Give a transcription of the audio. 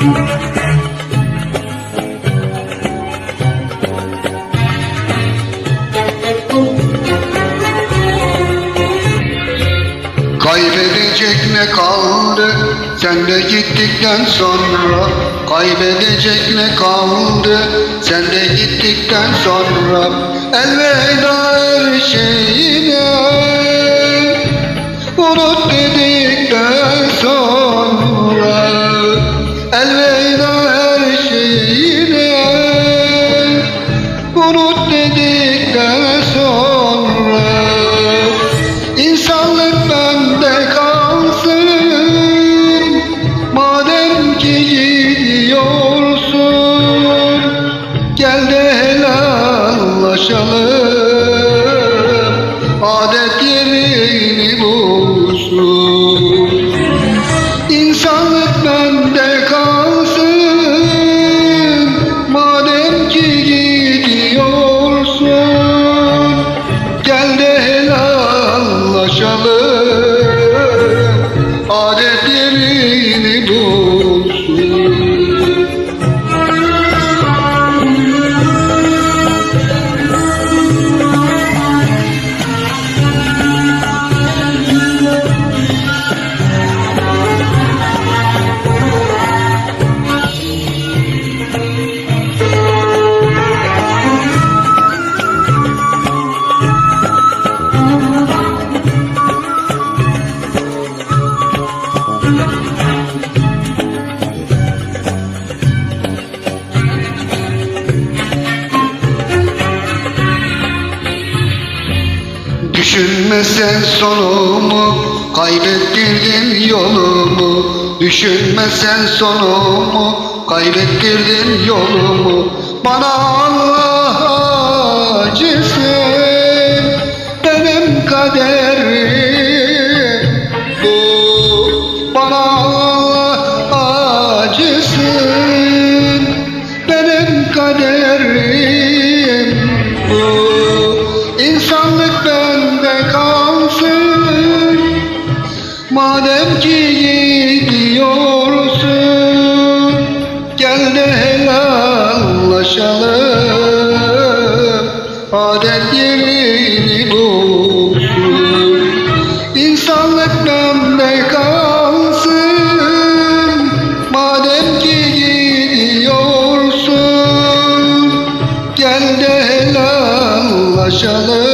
Kaybedecek ne kaldı? Sen de gittikten sonra. Kaybedecek ne kaldı? Sen de gittikten sonra. Elveda her şeyine. Unut dedikten sonra. Adet yerini bulsun Düşünme sen sonumu Kaybettirdin yolumu. Düşünme sen sonumu Kaybettirdin yolumu. Bana Allah acısı Benim kaderim bu. Bana Allah acısın Benim kaderim Madem ki gidiyorsun Gel de helallaşalım. Adet yerini bulsun. İnsanlık bende kalsın. Madem ki gidiyorsun Gel de helallaşalım